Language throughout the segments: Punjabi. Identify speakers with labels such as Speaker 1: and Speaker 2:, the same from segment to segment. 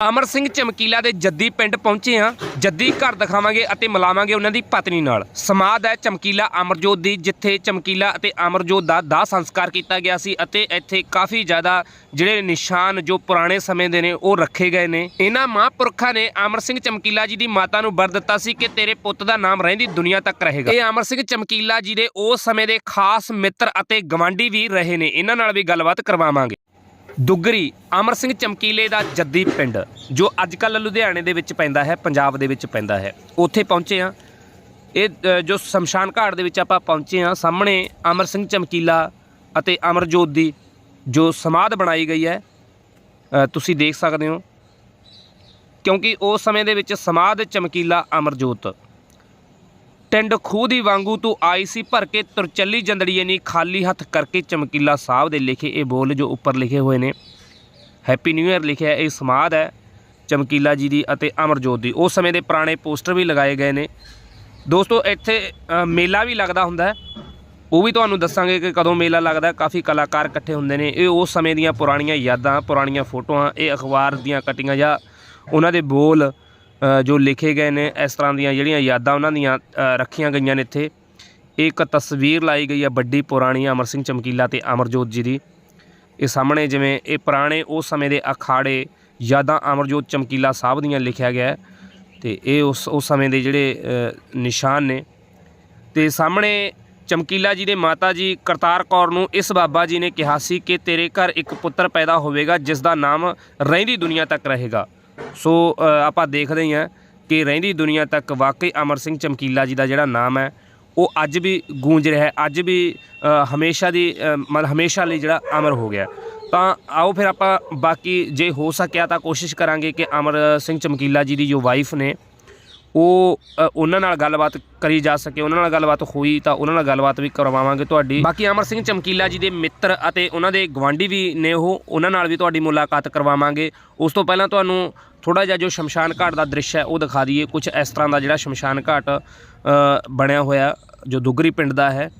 Speaker 1: ਅਮਰ ਸਿੰਘ ਚਮਕੀਲਾ ਦੇ ਜੱਦੀ ਪਿੰਡ ਪਹੁੰਚੇ ਆ ਜੱਦੀ ਘਰ ਦਿਖਾਵਾਂਗੇ ਅਤੇ ਮਿਲਾਵਾਂਗੇ ਉਹਨਾਂ ਦੀ ਪਤਨੀ ਨਾਲ। ਸਮਾਦ ਹੈ ਚਮਕੀਲਾ ਅਮਰਜੋਤ ਦੀ, ਜਿੱਥੇ ਚਮਕੀਲਾ ਅਤੇ ਅਮਰਜੋਤ ਦਾ ਦਾਹ ਸੰਸਕਾਰ ਕੀਤਾ ਗਿਆ ਸੀ ਅਤੇ ਇੱਥੇ ਕਾਫੀ ਜ਼ਿਆਦਾ ਜਿਹੜੇ ਨਿਸ਼ਾਨ ਜੋ ਪੁਰਾਣੇ ਸਮੇਂ ਦੇ ਨੇ, ਉਹ ਰੱਖੇ ਗਏ ਨੇ। ਇਹਨਾਂ ਮਹਾਂਪੁਰਖਾਂ ਨੇ ਅਮਰ ਸਿੰਘ ਚਮਕੀਲਾ ਜੀ ਦੀ ਮਾਤਾ ਨੂੰ ਵਰ ਦਿੱਤਾ ਸੀ ਕਿ ਤੇਰੇ ਪੁੱਤ ਦਾ ਨਾਮ ਰਹਿੰਦੀ ਦੁਨੀਆ ਤੱਕ ਰਹੇਗਾ। ਇਹ ਅਮਰ ਸਿੰਘ ਚਮਕੀਲਾ ਜੀ ਦੇ ਉਸ ਸਮੇਂ ਦੇ ਖਾਸ ਮਿੱਤਰ ਅਤੇ ਗਵਾਂਢੀ ਵੀ ਰਹੇ ਨੇ। ਇਹਨਾਂ ਨਾਲ ਵੀ ਗੱਲਬਾਤ ਕਰਵਾਵਾਂਗੇ। ਦੁੱਗਰੀ, ਅਮਰ ਸਿੰਘ ਚਮਕੀਲੇ ਦਾ ਜੱਦੀ ਪਿੰਡ, ਜੋ ਅੱਜ ਕੱਲ ਲੁਧਿਆਣੇ ਦੇ ਵਿੱਚ ਪੈਂਦਾ ਹੈ, ਪੰਜਾਬ ਦੇ ਵਿੱਚ ਪੈਂਦਾ ਹੈ। ਉੱਥੇ ਪਹੁੰਚੇ ਆ ਇਹ ਜੋ ਸ਼ਮਸ਼ਾਨ ਘਾਟ ਦੇ ਵਿੱਚ ਆਪਾਂ ਪਹੁੰਚੇ ਆ ਸਾਹਮਣੇ ਅਮਰ ਸਿੰਘ ਚਮਕੀਲਾ ਅਤੇ ਅਮਰਜੋਤ ਦੀ ਜੋ ਸਮਾਧ ਬਣਾਈ ਗਈ ਹੈ ਤੁਸੀਂ ਦੇਖ ਸਕਦੇ ਹੋ। ਕਿਉਂਕਿ ਉਸ ਸਮੇਂ ਦੇ ਵਿੱਚ ਸਮਾਧ ਚਮਕੀਲਾ, ਅਮਰਜੋਤ। ਟਿੰਡ ਖੂਹ ਦੀ ਵਾਂਗੂ ਤੂੰ ਆਈ ਸੀ, ਭਰ ਕੇ ਤੁਰਚੱਲੀ ਜੰਦੜੀਏ ਨੀ, ਖਾਲੀ ਹੱਥ ਕਰਕੇ ਚਮਕੀਲਾ ਸਾਹਿਬ ਦੇ ਲਿਖੇ ਇਹ ਬੋਲ ਜੋ ਉੱਪਰ ਲਿਖੇ ਹੋਏ ਨੇ। ਹੈਪੀ ਨਿਊ ਇਅਰ ਲਿਖਿਆ ਇਹ ਸਮਾਧ ਹੈ, ਚਮਕੀਲਾ ਜੀ ਦੀ ਅਤੇ ਅਮਰਜੋਤ ਦੀ। ਉਸ ਸਮੇਂ ਦੇ ਪੁਰਾਣੇ ਪੋਸਟਰ ਵੀ ਲਗਾਏ ਗਏ ਨੇ। ਦੋਸਤੋ, ਇੱਥੇ ਮੇਲਾ ਵੀ ਲੱਗਦਾ ਹੁੰਦਾ ਉਹ ਵੀ ਤੁਹਾਨੂੰ ਦੱਸਾਂਗੇ ਕਿ ਕਦੋਂ ਮੇਲਾ ਲੱਗਦਾ ਕਾਫੀ ਕਲਾਕਾਰ ਇਕੱਠੇ ਹੁੰਦੇ ਨੇ। ਇਹ ਉਸ ਸਮੇਂ ਦੀਆਂ ਪੁਰਾਣੀਆਂ ਯਾਦਾਂ, ਪੁਰਾਣੀਆਂ ਫੋਟੋਆਂ, ਇਹ ਅਖਬਾਰ ਦੀਆਂ ਕਟੀਆਂ ਜਾਂ ਉਹਨਾਂ ਦੇ ਬੋਲ ਜੋ ਲਿਖੇ ਗਏ ਨੇ, ਇਸ ਤਰ੍ਹਾਂ ਦੀਆਂ ਜਿਹੜੀਆਂ ਯਾਦਾਂ ਉਹਨਾਂ ਦੀਆਂ ਰੱਖੀਆਂ ਗਈਆਂ ਨੇ ਇੱਥੇ। ਇੱਕ ਤਸਵੀਰ ਲਾਈ ਗਈ ਹੈ ਵੱਡੀ ਪੁਰਾਣੀ ਅਮਰ ਸਿੰਘ ਚਮਕੀਲਾ ਤੇ ਅਮਰਜੋਤ ਜੀ ਦੀ। ਇਹ ਸਾਹਮਣੇ ਜਿਵੇਂ ਇਹ ਪੁਰਾਣੇ ਉਸ ਸਮੇਂ ਦੇ ਅਖਾੜੇ ਯਾਦਾਂ ਅਮਰਜੋਤ ਚਮਕੀਲਾ ਸਾਹਿਬ ਦੀਆਂ ਲਿਖਿਆ ਗਿਆ ਹੈ ਤੇ ਇਹ ਉਸ ਉਸ ਸਮੇਂ ਦੇ ਜਿਹੜੇ ਨਿਸ਼ਾਨ ਨੇ। ਤੇ ਸਾਹਮਣੇ ਚਮਕੀਲਾ ਜੀ ਦੇ ਮਾਤਾ ਜੀ ਕਰਤਾਰ ਕੌਰ ਨੂੰ ਇਸ ਬਾਬਾ ਜੀ ਨੇ ਕਿਹਾ ਸੀ ਕਿ ਤੇਰੇ ਘਰ ਇੱਕ ਪੁੱਤਰ ਪੈਦਾ ਹੋਵੇਗਾ ਜਿਸ ਦਾ ਨਾਮ ਰਹਿੰਦੀ ਦੁਨੀਆ ਤੱਕ ਰਹੇਗਾ। ਸੋ ਆਪਾਂ ਦੇਖਦੇ ਹੀ ਹਾਂ ਕਿ ਰਹਿੰਦੀ ਦੁਨੀਆ ਤੱਕ ਵਾਕਈ ਅਮਰ ਸਿੰਘ ਚਮਕੀਲਾ ਜੀ ਦਾ ਜਿਹੜਾ ਨਾਮ ਹੈ, ਉਹ ਅੱਜ ਵੀ ਗੂੰਜ ਰਿਹਾ ਹੈ, ਅੱਜ ਵੀ ਹਮੇਸ਼ਾ ਦੀ ਮਤਲਬ ਹਮੇਸ਼ਾ ਲਈ ਜਿਹੜਾ ਅਮਰ ਹੋ ਗਿਆ। ਤਾਂ ਆਓ ਫਿਰ ਆਪਾਂ ਬਾਕੀ ਜੇ ਹੋ ਸਕਿਆ ਤਾਂ ਕੋਸ਼ਿਸ਼ ਕਰਾਂਗੇ ਕਿ ਅਮਰ ਸਿੰਘ ਚਮਕੀਲਾ ਜੀ ਦੀ ਜੋ ਵਾਈਫ ਨੇ ਉਹ ਅ, ਉਹਨਾਂ ਨਾਲ ਗੱਲਬਾਤ ਕਰੀ ਜਾ ਸਕੇ ਉਹਨਾਂ ਨਾਲ ਗੱਲਬਾਤ ਹੋਈ ਤਾਂ ਉਹਨਾਂ ਨਾਲ ਗੱਲਬਾਤ ਵੀ ਕਰਵਾਵਾਂਗੇ ਤੁਹਾਡੀ। ਬਾਕੀ ਅਮਰ ਸਿੰਘ ਚਮਕੀਲਾ ਜੀ ਦੇ ਮਿੱਤਰ ਅਤੇ ਉਹਨਾਂ ਦੇ ਗਵਾਂਢੀ ਵੀ ਨੇ ਉਹ ਉਹਨਾਂ ਨਾਲ ਵੀ ਤੁਹਾਡੀ ਮੁਲਾਕਾਤ ਕਰਵਾਵਾਂਗੇ। ਉਸ ਤੋਂ ਪਹਿਲਾਂ ਤੁਹਾਨੂੰ ਥੋੜਾ ਜਿਹਾ ਜੋ ਸ਼ਮਸ਼ਾਨ ਘਾਟ ਦਾ ਦ੍ਰਿਸ਼ ਹੈ ਉਹ ਦਿਖਾ ਦਈਏ। ਕੁਝ ਇਸ ਤਰ੍ਹਾਂ ਦਾ ਜਿਹੜਾ ਸ਼ਮਸ਼ਾਨ ਘਾਟ ਅ, ਬਣਿਆ ਹੋਇਆ ਜੋ ਦੁੱਗਰੀ ਪਿੰਡ ਦਾ ਹੈ।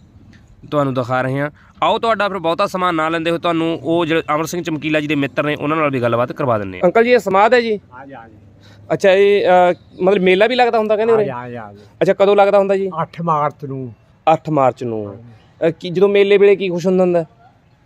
Speaker 1: ਤੁਹਾਨੂੰ ਦਿਖਾ ਰਹੇ ਹਾਂ। ਆਓ ਤੁਹਾਡਾ ਫਿਰ ਬਹੁਤਾ ਸਮਾਂ ਨਾ ਲੈਂਦੇ ਹੋ ਤੁਹਾਨੂੰ ਉਹ ਜਿਹੜੇ ਅਮਰ ਸਿੰਘ ਚਮਕੀਲਾ ਜੀ ਦੇ ਮਿੱਤਰ ਨੇ ਉਹਨਾਂ ਨਾਲ ਵੀ ਗੱਲਬਾਤ ਕਰਵਾ ਦਿੰਦੇ ਹਾਂ। ਅੰਕਲ ਜੀ ਇਹ ਸਮਾਧ ਹੈ ਜੀ?
Speaker 2: ਹਾਂਜੀ ਹਾਂਜੀ
Speaker 1: ਅੱਛਾ ਇਹ ਮਤਲਬ ਮੇਲਾ ਵੀ ਲੱਗਦਾ ਹੁੰਦਾ ਕਹਿੰਦੇ ਉਰੇ?
Speaker 2: ਹਾਂਜੀ ਹਾਂਜੀ
Speaker 1: ਅੱਛਾ ਕਦੋਂ ਲੱਗਦਾ ਹੁੰਦਾ ਜੀ?
Speaker 2: 8 ਮਾਰਚ ਨੂੰ।
Speaker 1: 8 ਮਾਰਚ ਨੂੰ। ਕੀ ਜਦੋਂ ਮੇਲੇ ਵੇਲੇ ਕੀ ਕੁਛ ਹੁੰਦਾ ਹੁੰਦਾ?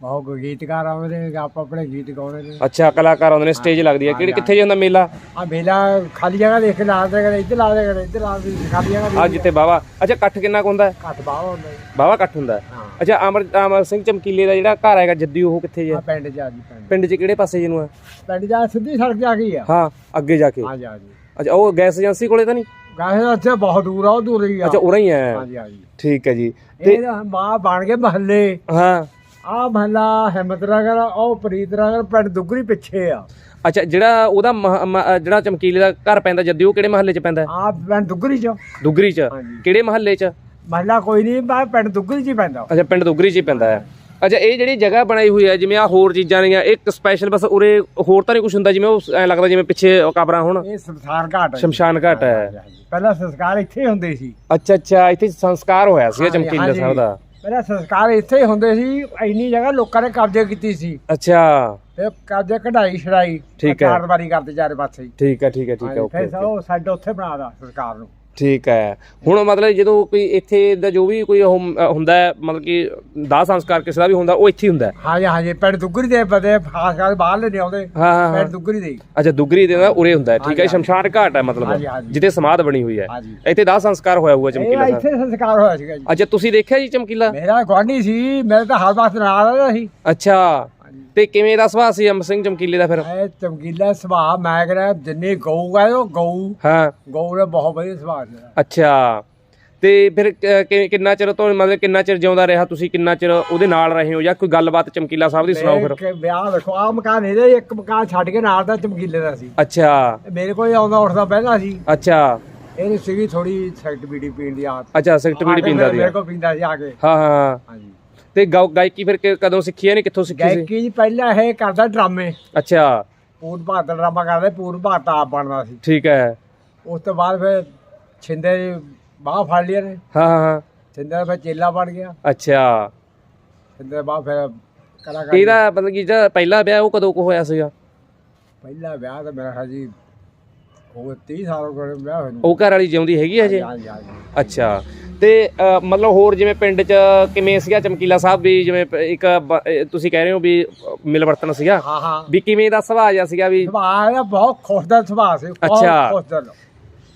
Speaker 2: ਬਹੁਤ ਗੀਤਕਾਰ ਆਉਂਦੇ ਨੇ ਆਪ ਆਪਣੇ ਗੀਤ ਗਾਉਂਦੇ ਨੇ।
Speaker 1: ਅੱਛਾ ਕਲਾਕਾਰ ਆਉਂਦੇ ਨੇ ਸਟੇਜ ਲੱਗਦੀ ਹੈ। ਕਿਹੜੇ ਕਿੱਥੇ ਜੀ ਹੁੰਦਾ ਮੇਲਾ?
Speaker 2: ਆ ਮੇਲਾ ਖਾਲੀ ਜਗ੍ਹਾ ਦੇਖ ਕੇ ਲਾ ਦੇ ਕਦੇ ਇੱਧਰ ਲਾ ਦੇ ਕਦੇ ਇੱਧਰ ਲਾ ਦੇ ਖਾਲੀ ਜਗ੍ਹਾ
Speaker 1: ਆ ਜਿੱਥੇ ਬਾਵਾ। ਅੱਛਾ ਇਕੱਠ ਕਿੰਨਾ ਕੁ ਹੁੰਦਾ ਹੈ?
Speaker 2: ਘੱਟ ਬਾਹ ਹੁੰਦਾ ਜੀ।
Speaker 1: ਬਾਵਾ ਇਕੱਠ ਹੁੰਦਾ ਹੈ?
Speaker 2: ਹਾਂ।
Speaker 1: ਅੱਛਾ ਅਮਰ ਅਮਰ ਸਿੰਘ ਚਮਕੀਲੇ ਦਾ ਜਿਹੜਾ ਘਰ ਹੈਗਾ ਜੱਦੀ ਉਹ ਕਿੱਥੇ ਜੀ?
Speaker 2: ਆ
Speaker 1: ਹੈ?
Speaker 2: ਪਿੰਡ ਜਾ ਜੀ ਪਿੰਡ
Speaker 1: 'ਚ। ਕਿਹੜੇ ਪਾਸੇ ਜੀ ਨੂੰ ਹੈ?
Speaker 2: ਪਿੰਡ ਜਾ ਸਿੱਧੀ ਸੜਕ ਜਾ ਗਈ ਆ।
Speaker 1: ਹਾਂ ਅੱਗੇ ਜਾ ਕੇ।
Speaker 2: ਹਾਂਜੀ ਹਾਂਜੀ
Speaker 1: ਅੱਛਾ ਉਹ ਗੈਸ ਏਜੰਸੀ ਕੋਲੇ ਤਾਂ ਨਹੀਂ?
Speaker 2: ਗਾਹੇ ਦਾ ਉੱਥੇ ਬਹੁਤ ਦੂਰ ਆ ਉਹ ਦੂਰ ਹੀ ਆ।
Speaker 1: ਅੱਛਾ ਉਰਾਂ ਹੀ ਹੈ।
Speaker 2: ਹਾਂਜੀ ਹਾਂਜੀ
Speaker 1: ਠੀਕ ਹੈ ਜੀ।
Speaker 2: ਇਹ ਮਾਂ ਬਣ ਗਏ ਮਹੱਲੇ।
Speaker 1: ਹਾਂ।
Speaker 2: ਆ ਮਹੱਲਾ ਹਿੰਮਤ ਨਗਰ ਉਹ ਪ੍ਰੀਤ ਨਗਰ ਪਿੰਡ ਦੁੱਗਰੀ ਪਿੱਛੇ ਆ।
Speaker 1: ਅੱਛਾ ਜਿਹੜਾ ਉਹਦਾ ਮਹ- ਮ- ਜਿਹੜਾ ਚਮਕੀਲੇ ਦਾ ਘਰ ਪੈਂਦਾ ਜੱਦੀ ਉਹ ਕਿਹੜੇ ਮਹੱਲੇ 'ਚ ਪੈਂਦਾ?
Speaker 2: ਆ ਪਿੰਡ ਦੁੱਗਰੀ ਚ।
Speaker 1: ਦੁੱਗਰੀ 'ਚ।
Speaker 2: ਹਾਂਜੀ।
Speaker 1: ਕਿਹੜੇ ਮਹੱਲੇ 'ਚ?
Speaker 2: ਮਹੱਲਾ ਕੋਈ ਨਹੀਂ ਬਾ ਪਿੰਡ ਦੁੱਗਰੀ ਚ ਹੀ ਪੈਂਦਾ।
Speaker 1: ਅੱਛਾ ਪਿੰਡ ਦੁੱਗਰੀ 'ਚ ਹੀ ਪੈਂਦਾ ਹੈ। ਅੱਛਾ ਇਹ ਜਿਹੜੀ ਜਗ੍ਹਾ ਬਣਾਈ ਹੋਈ ਹੈ ਜਿਵੇਂ ਆ ਹੋਰ ਚੀਜ਼ਾਂ ਨੇਗੀਆਂ ਇੱਕ ਸਪੈਸ਼ਲ ਬਸ ਉਰੇ ਹੋਰ ਤਾਂ ਨਹੀਂ ਕੁਝ ਹੁੰਦਾ ਜਿਵੇਂ ਉਹ ਐ ਲੱਗਦਾ ਜਿਵੇਂ ਪਿੱਛੇ ਉਹ ਕਬਰਾਂ ਹੋਣ।
Speaker 2: ਇਹ ਸੰਸਾਰ ਘਾਟ ਹੈ।
Speaker 1: ਸ਼ਮਸ਼ਾਨ ਘਾਟ ਹੈ।
Speaker 2: ਪਹਿਲਾਂ ਸੰਸਕਾਰ ਇੱਥੇ ਹੁੰਦੇ ਸੀ।
Speaker 1: ਅੱਛਾ ਅੱਛਾ ਇੱਥੇ ਸੰਸਕਾਰ ਹੋਇਆ ਸੀ
Speaker 2: ਹਾਂਜੀ,
Speaker 1: ਚਮਕੀਲੇ
Speaker 2: ਹਾਂਜੀ।
Speaker 1: ਸਾਹਿਬ ਦਾ।
Speaker 2: ਪਹਿਲਾਂ ਸੰਸਕਾਰ ਇੱਥੇ ਹੀ ਹੁੰਦੇ ਸੀ ਇੰਨੀ ਜਗ੍ਹਾ ਲੋਕਾਂ ਨੇ ਕਬਜ਼ੇ ਕੀਤੀ ਸੀ।
Speaker 1: ਅੱਛਾ।
Speaker 2: ਤੇ ਕਬਜ਼ੇ ਕਢਾਈ ਛੜਾਈ
Speaker 1: ਠੀਕ ਹੈ।
Speaker 2: ਕਾਰਵਾਈ ਕਰਦੇ ਚਾਰੇ ਪਾਸੇ
Speaker 1: ਠੀਕ ਹੈ ਠੀਕ ਹੈ ਠੀਕ ਹੈ ਓਕੇ
Speaker 2: ਫਿਰ ਉਹ ਸਾਡੇ ਉੱਥੇ ਬਣਾਦਾ ਸਰਕਾਰ ਨੂੰ।
Speaker 1: ਠੀਕ ਹੈ। ਹੁਣ ਮਤਲਬ ਜਦੋਂ ਕੋਈ ਇੱਥੇ ਦਾ ਜੋ ਵੀ ਕੋਈ ਉਹ ਹੁੰਦਾ ਹੈ ਮਤਲਬ ਕਿ ਦਾਹ ਸੰਸਕਾਰ ਕਿਸੇ ਦਾ ਵੀ ਹੁੰਦਾ ਉਹ ਇੱਥੇ ਹੀ ਹੁੰਦਾ ਹੈ।
Speaker 2: ਹਾਂਜੀ ਹਾਂਜੀ ਪਿੰਡ ਦੁੱਗਰੀ ਦੇ ਬਦੇ ਖਾਸ ਕਰਕੇ ਬਾਹਰ ਨਹੀਂ ਆਉਂਦੇ।
Speaker 1: ਹਾਂ ਹਾਂ ਹਾਂ।
Speaker 2: ਪਿੰਡ ਦੁੱਗਰੀ ਦੇ ਹੀ।
Speaker 1: ਅੱਛਾ ਦੁੱਗਰੀ ਦੇ ਨਾ ਉਰੇ ਹੁੰਦਾ ਹੈ ਠੀਕ ਹੈ ਸ਼ਮਸ਼ਾਨ ਘਾਟ ਹੈ
Speaker 2: ਹਾਂਜੀ,
Speaker 1: ਮਤਲਬ।
Speaker 2: ਹਾਂਜੀ।
Speaker 1: ਜਿੱਥੇ ਸਮਾਧ ਬਣੀ ਹੋਈ ਹੈ।
Speaker 2: ਹਾਂਜੀ।
Speaker 1: ਇੱਥੇ ਦਾਹ ਸੰਸਕਾਰ ਹੋਇਆ ਹੋਊਗਾ
Speaker 2: ਇਹ
Speaker 1: ਚਮਕੀਲਾ ਸਾਹਿਬ।
Speaker 2: ਇੱਥੇ ਸੰਸਕਾਰ ਹੋਇਆ ਸੀਗਾ ਜੀ।
Speaker 1: ਅੱਛਾ ਤੁਸੀਂ ਦੇਖਿਆ ਜੀ ਚਮਕੀਲਾ?
Speaker 2: ਮੇਰਾ ਗਵਾਂਢੀ ਸੀ ਮੇਰੇ ਤਾਂ ਹਰ ਵਕਤ ਨਾਲ ਰਹਿੰਦਾ ਸੀ।
Speaker 1: ਅੱਛਾ। ਤੇ ਕਿਵੇਂ ਦਾ ਸੁਭਾਅ ਸੀ ਅਮਰ ਸਿੰਘ ਚਮਕੀਲੇ ਦਾ ਫਿਰ?
Speaker 2: ਇਹ ਚਮਕੀਲਾ ਸੁਭਾਅ ਮੈਂ ਕਹਿੰਦਾ ਜਿੰਨੇ ਗਊ ਹੈ ਉਹ ਗਊ।
Speaker 1: ਹਾਂ।
Speaker 2: ਗਊ ਦਾ ਬਹੁਤ ਵਧੀਆ ਸੁਭਾਅ ਸੀ।
Speaker 1: ਅੱਛਾ। ਤੇ ਫਿਰ ਕ- ਕਿ- ਕਿੰਨਾ ਚਿਰ ਤੋਂ ਮਤਲਬ ਕਿੰਨਾ ਚਿਰ ਜਿਉਂਦਾ ਰਿਹਾ ਤੁਸੀਂ? ਕਿੰਨਾ ਚਿਰ ਉਹਦੇ ਨਾਲ ਰਹੇ ਹੋ ਜਾਂ ਕੋਈ ਗੱਲਬਾਤ ਚਮਕੀਲਾ ਸਾਹਿਬ ਦੀ ਸੁਣਾਓ ਫਿਰ?
Speaker 2: ਇੱਕ ਵਿਆਹ ਦੇਖੋ ਆ ਮਕਾਨ ਇਹਦੇ ਇੱਕ ਮਕਾਨ ਛੱਡ ਕੇ ਨਾਲ ਦਾ ਚਮਕੀਲੇ ਦਾ ਸੀ।
Speaker 1: ਅੱਛਾ।
Speaker 2: ਮੇਰੇ ਕੋਲ ਆਉਂਦਾ ਉੱਠਦਾ ਪਹਿਲਾਂ ਸੀ।
Speaker 1: ਅੱਛਾ।
Speaker 2: ਇਹਨੂੰ ਸੀਗੀ ਥੋੜੀ ਸੈਕਟ ਬੀੜੀ ਪੀਣ ਦੀ ਆਦਤ।
Speaker 1: ਅੱਛਾ ਸਿਗਰਟ ਬੀੜੀ
Speaker 2: ਆ ਕੇ
Speaker 1: ਪੀਂਦਾ ਸੀ।
Speaker 2: ਮੇਰੇ ਕੋਲ ਪੀਂਦਾ ਸੀ ਆ ਕੇ।
Speaker 1: ਹਾਂ ਹਾਂ ਹਾਂ।
Speaker 2: ਹਾਂਜੀ।
Speaker 1: ਤੇ ਗਾਉ- ਗਾਇਕੀ ਫਿਰ ਕਿ- ਕਦੋਂ ਸਿੱਖੀ ਹੈ ਨੇ ਕਿੱਥੋਂ ਸਿੱਖੀ ਸੀ?
Speaker 2: ਗਾਇਕੀ ਜੀ ਪਹਿਲਾਂ ਇਹ ਕਰਦਾ ਡਰਾਮੇ।
Speaker 1: ਅੱਛਾ।
Speaker 2: ਪੂਰ ਭਾਰਤ ਦਾ ਡਰਾਮਾ ਕਰਦੇ ਪੂਰ ਭਾਰਤ ਆਪ ਬਣਦਾ ਸੀ।
Speaker 1: ਠੀਕ ਹੈ।
Speaker 2: ਉਸ ਤੋਂ ਬਾਅਦ ਫਿਰ ਛਿੰਦੇ ਬਾਹ ਫੜ ਲਿਆ ਨੇ।
Speaker 1: ਹਾਂ ਹਾਂ ਹਾਂ।
Speaker 2: ਛਿੰਦੇ ਦਾ ਫਿਰ ਚੇਲਾ ਬਣ ਗਿਆ।
Speaker 1: ਅੱਛਾ।
Speaker 2: ਛਿੰਦੇ ਦਾ ਬਾਅਦ ਫਿਰ ਕਲਾਕਾਰ।
Speaker 1: ਇਹਦਾ ਮਤਲਬ ਕਿ ਜਿਹੜਾ ਪਹਿਲਾ ਵਿਆਹ ਉਹ ਕਦੋਂ ਕੋ ਹੋਇਆ ਸੀਗਾ?
Speaker 2: ਪਹਿਲਾ ਵਿਆਹ ਤਾਂ ਮੇਰਾ ਜੀ ਉਹ 30 ਸਾਲ ਹੋ ਗਏ ਵਿਆਹ ਹੋਏ ਨੂੰ।
Speaker 1: ਉਹ ਘਰ ਵਾਲੀ ਜਿਉਂਦੀ ਹੈਗੀ ਹਜੇ
Speaker 2: ਹਾਂਜੀ ਹਾਂਜੀ।
Speaker 1: ਅੱਛਾ। ਤੇ ਮਤਲਬ ਹੋਰ ਜਿਵੇਂ ਪਿੰਡ 'ਚ ਕਿਵੇਂ ਸੀਗਾ? ਚਮਕੀਲਾ ਸਾਹਿਬ ਵੀ ਜਿਵੇਂ ਇੱਕ ਬ- ਤੁਸੀਂ ਕਹਿ ਰਹੇ ਹੋ ਵੀ ਮਿਲਵਰਤਨ ਸੀਗਾ?
Speaker 2: ਹਾਂ ਹਾਂ।
Speaker 1: ਵੀ ਕਿਵੇਂ ਦਾ ਸੁਭਾਅ ਜਿਹਾ ਸੀਗਾ ਵੀ?
Speaker 2: ਸੁਭਾਅ ਇਹਦਾ ਬਹੁਤ ਖੁਸ਼ ਦਾ ਸੁਭਾਅ ਸੀ। ਬਹੁਤ
Speaker 1: ਅੱਛਾ।
Speaker 2: ਖੁਸ਼ ਦਾ।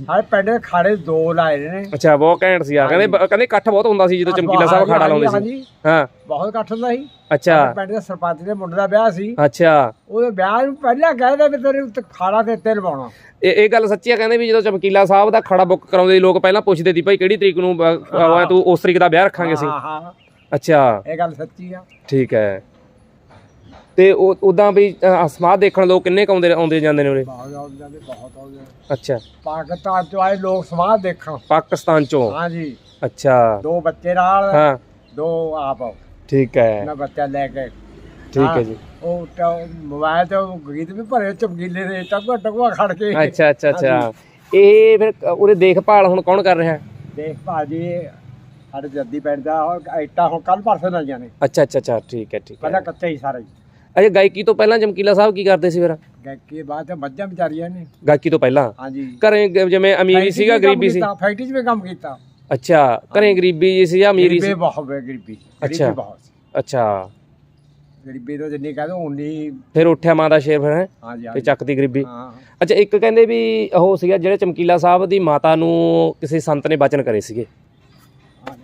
Speaker 2: ਸਾਰੇ ਪਿੰਡ ਦੇ ਖਾੜੇ ਦੋ ਲਾਏ ਨੇ।
Speaker 1: ਅੱਛਾ ਬਹੁਤ ਘੈਂਟ ਸੀਗਾ ਕਹਿੰਦੇ ਬ- ਕਹਿੰਦੇ ਇਕੱਠ ਬਹੁਤ ਹੁੰਦਾ ਸੀ ਜਦੋਂ ਚਮਕੀਲਾ ਸਾਹਿਬ ਖਾੜਾ ਲਾਉਂਦੇ ਸੀ।
Speaker 2: ਹਾਂਜੀ
Speaker 1: ਹਾਂ।
Speaker 2: ਬਹੁਤ ਇਕੱਠ ਹੁੰਦਾ ਸੀ।
Speaker 1: ਅੱਛਾ।
Speaker 2: ਪਿੰਡ ਦੇ ਸਰਪੰਚ ਦੇ ਮੁੰਡੇ ਦਾ ਵਿਆਹ ਸੀ।
Speaker 1: ਅੱਛਾ।
Speaker 2: ਉਹਦੇ ਵਿਆਹ ਨੂੰ ਪਹਿਲਾਂ ਕਹਿੰਦੇ ਵੀ ਤੇਰੇ ਉੱਤੇ ਖਾੜਾ ਤੇ ਤੇ ਲਵਾਉਣਾ।
Speaker 1: ਇਹ ਇਹ ਗੱਲ ਸੱਚੀ ਆ ਕਹਿੰਦੇ ਵੀ ਜਦੋਂ ਚਮਕੀਲਾ ਸਾਹਿਬ ਦਾ ਖੜਾ ਬੁੱਕ ਕਰਾਉਂਦੇ ਸੀ ਲੋਕ ਪਹਿਲਾਂ ਪੁੱਛਦੇ ਸੀ ਭਾਈ ਕਿਹੜੀ ਤਰੀਕ ਨੂੰ ਅ, ਤੂੰ ਉਸ ਤਰੀਕ ਦਾ ਵਿਆਹ ਰੱਖਾਂਗੇ ਸੀ
Speaker 2: ਹਾਂ ਹਾਂ।
Speaker 1: ਅੱਛਾ।
Speaker 2: ਇਹ ਗੱਲ ਸੱਚੀ ਆ।
Speaker 1: ਠੀਕ ਹੈ। ਤੇ ਉਹ ਉਦਾਂ ਵੀ ਅ, ਸਮਾਧ ਦੇਖਣ ਲੋਕ ਕਿੰਨੇ ਕੁ ਆਉਂਦੇ ਆਉਂਦੇ ਜਾਂਦੇ ਨੇ ਉਰੇ?
Speaker 2: ਬਹੁਤ ਆਉਂਦੇ ਜਾਂਦੇ ਬਹੁਤ ਆਉਂਦੇ
Speaker 1: ਅੱਛਾ।
Speaker 2: ਪਾਕਿਸਤਾਨ ਤੋਂ ਆਏ ਲੋਕ ਸਮਾਧ ਦੇਖਣ।
Speaker 1: ਪਾਕਿਸਤਾਨ ਚੋਂ?
Speaker 2: ਹਾਂਜੀ।
Speaker 1: ਅੱਛਾ।
Speaker 2: ਦੋ ਬੱਚੇ ਨਾਲ
Speaker 1: ਹਾਂ।
Speaker 2: ਦੋ ਆਪ।
Speaker 1: ਠੀਕ ਹੈ।
Speaker 2: ਮੈਂ ਬੱਚਾ ਲੈ ਕੇ।
Speaker 1: ਠੀਕ ਹੈ ਜੀ।
Speaker 2: ਉਹ ਤਾਂ ਮੋਬਾਈਲ ਤੇ ਉਹ ਗੀਤ ਵੀ ਭਰੇ ਚਮਕੀਲੇ ਦੇ ਟਕਵਾ ਟਕਵਾ ਖੜ ਕੇ।
Speaker 1: ਅੱਛਾ ਅੱਛਾ ਅੱਛਾ। ਇਹ ਫਿਰ ਅ, ਉਰੇ ਦੇਖਭਾਲ ਹੁਣ ਕੌਣ ਕਰ ਰਿਹਾ?
Speaker 2: ਦੇਖ ਭਾਜੀ ਸਾਡੇ ਜੱਦੀ ਪਿੰਡ ਦਾ ਉਹ ਇੱਟਾਂ ਹੁਣ ਕੱਲ ਪਰਸੋਂ ਨਾਲ ਜਾਣੇ
Speaker 1: ਅੱਛਾ ਅੱਛਾ ਅੱਛਾ। ਠੀਕ ਹੈ ਠੀਕ ਹੈ।
Speaker 2: ਪਹਿਲਾਂ ਕੱਚਾ ਹੀ ਸਾਰਾ। ਹੀ
Speaker 1: ਅੱਛਾ ਗਾਇਕੀ ਤੋਂ ਪਹਿਲਾਂ ਚਮਕੀਲਾ ਸਾਹਿਬ ਕੀ ਕਰਦੇ ਸੀ ਫਿਰ?
Speaker 2: ਗਾਇਕੀ ਬਾਅਦ ਤੇ ਮੱਝਾਂ ਵਿਚਾਰੀਆਂ ਨੇ।
Speaker 1: ਗਾਇਕੀ ਤੋਂ ਪਹਿਲਾਂ?
Speaker 2: ਹਾਂਜੀ।
Speaker 1: ਘਰੇ ਜਿਵੇਂ ਅਮੀਰੀ ਸੀਗਾ ਗਰੀਬੀ ਸੀ।
Speaker 2: ਫੈਕਟਰੀ 'ਚ ਵੀ ਕੰਮ ਕੀਤਾ।
Speaker 1: ਅੱਛਾ ਘਰੇ ਗਰੀਬੀ ਜੀ ਸੀ ਜਾਂ ਅਮੀਰੀ
Speaker 2: ਗਰੀਬੀ
Speaker 1: ਸੀ?
Speaker 2: ਬਹੁਤ ਗਰੀਬੀ
Speaker 1: ਅੱਛਾ।
Speaker 2: ਗਰੀਬੀ ਬਹੁਤ ਸੀ।
Speaker 1: ਅੱਛਾ।
Speaker 2: ਗਰੀਬੀ ਤੋਂ ਜਿੰਨੀ ਕਹਦੇ ਉਨੀ
Speaker 1: ਫਿਰ ਉੱਠਿਆ ਮਾਂ ਦਾ ਸ਼ੇਰ ਫਿਰ ਹੈ? ਤੇ ਚੱਕਦੀ ਗਰੀਬੀ। ਅੱਛਾ ਇੱਕ ਕਹਿੰਦੇ ਵੀ ਉਹ ਸੀਗਾ ਜਿਹੜੇ ਚਮਕੀਲਾ ਸਾਹਿਬ ਦੀ ਮਾਤਾ ਨੂੰ ਕਿਸੇ ਸੰਤ ਨੇ ਬਚਨ ਕਰੇ ਸੀਗੇ।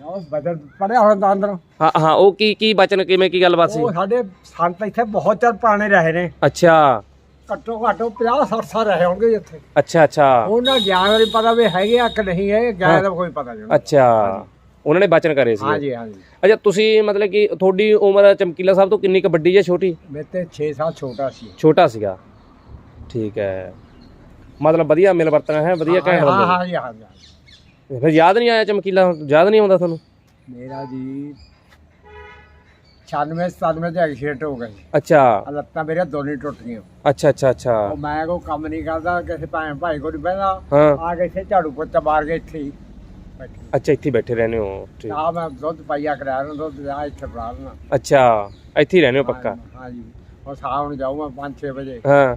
Speaker 2: ਉਹ ਬਦਲ ਪੜਿਆ ਹੋਇਆ ਅੰਦਰ।
Speaker 1: ਹਾਂ ਹਾਂ ਉਹ ਕੀ ਕੀ ਬਚਨ ਕਿਵੇਂ ਕੀ ਗੱਲਬਾਤ ਸੀ?
Speaker 2: ਉਹ ਸਾਡੇ ਸੰਤ ਇੱਥੇ ਬਹੁਤ ਚਿਰ ਪੁਰਾਣੇ ਰਹੇ ਨੇ।
Speaker 1: ਅੱਛਾ।
Speaker 2: ਘੱਟੋ ਘੱਟ 50 60 ਸਾਲ ਰਹੇ ਹੋਣਗੇ ਇੱਥੇ।
Speaker 1: ਅੱਛਾ ਅੱਛਾ।
Speaker 2: ਉਹਨਾਂ ਗਿਆਨ ਨਹੀਂ ਪਤਾ ਵੀ ਹੈਗੇ ਆ ਕਿ ਨਹੀਂ ਹੈ ਗਿਆਨ ਦਾ ਕੋਈ ਪਤਾ ਨਹੀਂ।
Speaker 1: ਅੱਛਾ। ਉਹਨਾਂ ਨੇ ਬਚਨ ਕਰੇ ਸੀ।
Speaker 2: ਹਾਂਜੀ ਹਾਂਜੀ।
Speaker 1: ਅੱਛਾ ਤੁਸੀਂ ਮਤਲਬ ਕਿ ਤੁਹਾਡੀ ਉਮਰ ਚਮਕੀਲਾ ਸਾਹਿਬ ਤੋਂ ਕਿੰਨੀ ਕੁ ਵੱਡੀ ਜਾਂ ਛੋਟੀ?
Speaker 2: ਮੇਰੇ ਤੇ 6 ਸਾਲ ਛੋਟਾ ਸੀ।
Speaker 1: ਛੋਟਾ ਸੀਗਾ। ਠੀਕ ਹੈ। ਮਤਲਬ ਵਧੀਆ ਮਿਲ ਵਰਤਨ ਹੈ ਵਧੀਆ ਘੈਂਟ
Speaker 2: ਹਾਂ ਹਾਂ ਹਾਂ।
Speaker 1: ਫਿਰ ਯਾਦ ਨਹੀਂ ਆਇਆ ਚਮਕੀਲਾ? ਯਾਦ ਨਹੀਂ ਆਉਂਦਾ ਤੁਹਾਨੂੰ?
Speaker 2: ਮੇਰਾ ਜੀ 96 97 ਚ ਐਕਸੀਡੈਂਟ ਹੋ ਸੀ
Speaker 1: ਅੱਛਾ।
Speaker 2: ਆਹ ਲੱਤਾਂ ਮੇਰੀਆਂ ਦੋਨੇ ਟੁੱਟ ਗਈਆਂ
Speaker 1: ਅੱਛਾ ਅੱਛਾ ਅੱਛਾ।
Speaker 2: ਉਹ ਮੈਂ ਕੋ ਕੰਮ ਨਹੀਂ ਕਰਦਾ ਕਿਸੇ ਭੈਣ ਭਾਈ ਕੋਲ ਨਹੀਂ ਬਹਿਦਾ।
Speaker 1: ਹਾਂ।
Speaker 2: ਆ ਕੇ ਇੱਥੇ ਝਾੜੂ ਪੋਚਾ ਮਾਰ ਕੇ ਇੱਥੇ ਹੀ ਬੈਠੀ।
Speaker 1: ਅੱਛਾ ਇੱਥੇ ਹੀ ਬੈਠੇ ਰਹਿੰਦੇ ਹੋ। ਠੀਕ।
Speaker 2: ਆ ਮੈਂ ਦੁੱਧ ਪਾਈਆ ਕਰਾ ਰਿਹਾ ਦੁੱਧ ਆ ਇੱਥੇ ਬਣਾ ਲੈਣਾ।
Speaker 1: ਅੱਛਾ ਇੱਥੇ ਹੀ ਰਹਿੰਦੇ ਹੋ ਪੱਕਾ?
Speaker 2: ਹਾਂਜੀ ਉਹ ਸ਼ਾਮ ਨੂੰ ਜਾਊਂ ਮੈਂ 5-6 ਵਜੇ।
Speaker 1: ਹਾਂ।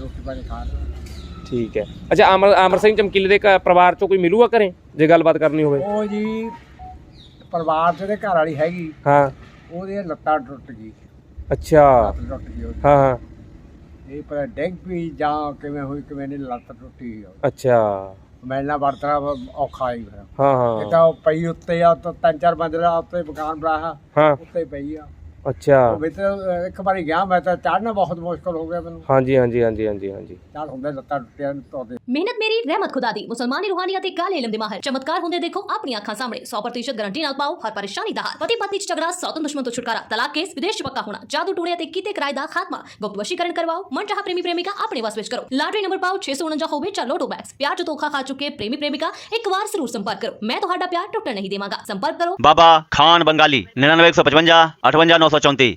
Speaker 2: ਰੋਟੀ ਪਾਣੀ ਖਾ ਲੈਣਾ
Speaker 1: ਠੀਕ ਹੈ। ਅੱਛਾ ਅਮਰ ਅਮਰ ਸਿੰਘ ਚਮਕੀਲੇ ਦੇ ਪਰਿਵਾਰ ਚੋਂ ਕੋਈ ਮਿਲੂਗਾ ਘਰੇ? ਜੇ ਗੱਲਬਾਤ ਕਰਨੀ ਹੋਵੇ।
Speaker 2: ਉਹ ਜੀ ਪਰਿਵਾਰ ਚ ਦੇ ਘਰ ਵਾਲੀ ਹੈਗੀ
Speaker 1: ਹਾਂ।
Speaker 2: ਉਹਦੀਆਂ ਲੱਤਾਂ ਟੁੱਟ ਗਈ।
Speaker 1: ਅੱਛਾ।
Speaker 2: ਲੱਤ ਟੁੱਟ ਗਈ ਉਹਦੀ।
Speaker 1: ਹਾਂ ਹਾਂ।
Speaker 2: ਇਹ ਪਰ ਡੈਂਗ ਪੀ ਜਾਂ ਕਿਵੇਂ ਹੋਈ ਕਿਵੇਂ ਨਹੀਂ ਲੱਤ ਟੁੱਟੀ ਉਹ।
Speaker 1: ਅੱਛਾ।
Speaker 2: ਮਿਲਣਾ ਵਰਤਣਾ ਔਖਾ ਹੀ ਫਿਰ।
Speaker 1: ਹਾਂ
Speaker 2: ਇਹ
Speaker 1: ਹਾਂ
Speaker 2: ਤਾਂ ਉਹ ਪਈ ਉੱਤੇ ਆ ਤਾਂ ਤਿੰਨ ਚਾਰ ਮੰਜ਼ਿਲਾ ਉੱਤੇ ਮਕਾਨ ਬਣਾਇਆ।
Speaker 1: ਹਾਂ।
Speaker 2: ਉੱਤੇ ਪਈ ਆ।
Speaker 1: ਅੱਛਾ।
Speaker 2: ਵਿੱਚ ਇੱਕ ਵਾਰੀ ਗਿਆ ਮੈਂ ਤਾਂ ਚੜ੍ਹਨਾ ਬਹੁਤ ਮੁਸ਼ਕਲ ਹੋ ਗਿਆ ਮੈਨੂੰ।
Speaker 1: ਹਾਂਜੀ ਹਾਂਜੀ ਹਾਂਜੀ ਹਾਂਜੀ ਹਾਂਜੀ।
Speaker 2: ਚੜ੍ਹ ਹੁੰਦੇ ਲੱਤਾਂ ਟੁੱਟੀਆਂ ਤੋਦੇ
Speaker 3: ਮਿਹਨਤ ਮੇਰੀ ਰਹਿਮਤ ਖੁਦਾ ਦੀ। ਮੁਸਲਮਾਨੀ ਰੂਹਾਨੀ ਅਤੇ ਕਾਲੇ ਇਲਮ ਦੇ ਮਾਹਰ। ਚਮਤਕਾਰ ਹੁੰਦੇ ਦੇਖੋ ਆਪਣੀਆਂ ਅੱਖਾਂ ਸਾਹਮਣੇ। 100% ਗਾਰੰਟੀ ਨਾਲ ਪਾਓ ਹਰ ਪਰੇਸ਼ਾਨੀ ਦਾ ਹੱਲ ਪਤੀ ਪਤਨੀ ਚ ਝਗੜਾ ਸੌਤਨ ਦੁਸ਼ਮਣ ਤੋਂ ਛੁਟਕਾਰਾ। ਤਲਾਕ ਕੇਸ ਵਿਦੇਸ਼ ਪੱਕਾ ਹੋਣਾ। ਜਾਦੂ ਟੂਣੇ ਅਤੇ ਕੀਤੇ ਕਿਰਾਏ ਦਾ ਖਾਤਮਾ। ਗੁਪਤ ਵਸ਼ੀਕਰਨ ਕਰਵਾਓ। ਮਨਚਾਹਾ ਪ੍ਰੇਮੀ ਪ੍ਰੇਮਿਕਾ ਆਪਣੇ ਵਸ ਵਿੱਚ ਕਰੋ। ਲਾਟਰੀ ਨੰਬਰ ਪਾਓ 649 ਹੋਵੇ ਜਾਂ ਲੋਟੋ ਬੈਕਸ ਪਿਆਰ ਚ ਧੋਖਾ ਖਾ ਚੁੱਕੇ ਪ੍ਰੇਮੀ ਪ੍ਰੇਮਿਕਾ ਇੱਕ ਵਾਰ ਜ਼ਰੂਰ ਸੰਪਰਕ ਕਰੋ। ਮੈਂ ਤੁਹਾਡਾ ਪਿਆਰ ਟੁੱਟਣ ਨਹੀਂ ਦੇਵਾਂਗਾ। ਸੰਪਰਕ ਕਰੋ।
Speaker 4: ਬਾਬਾ ਖਾਨ ਬੰਗਾਲੀ 99155 589 zaczął ty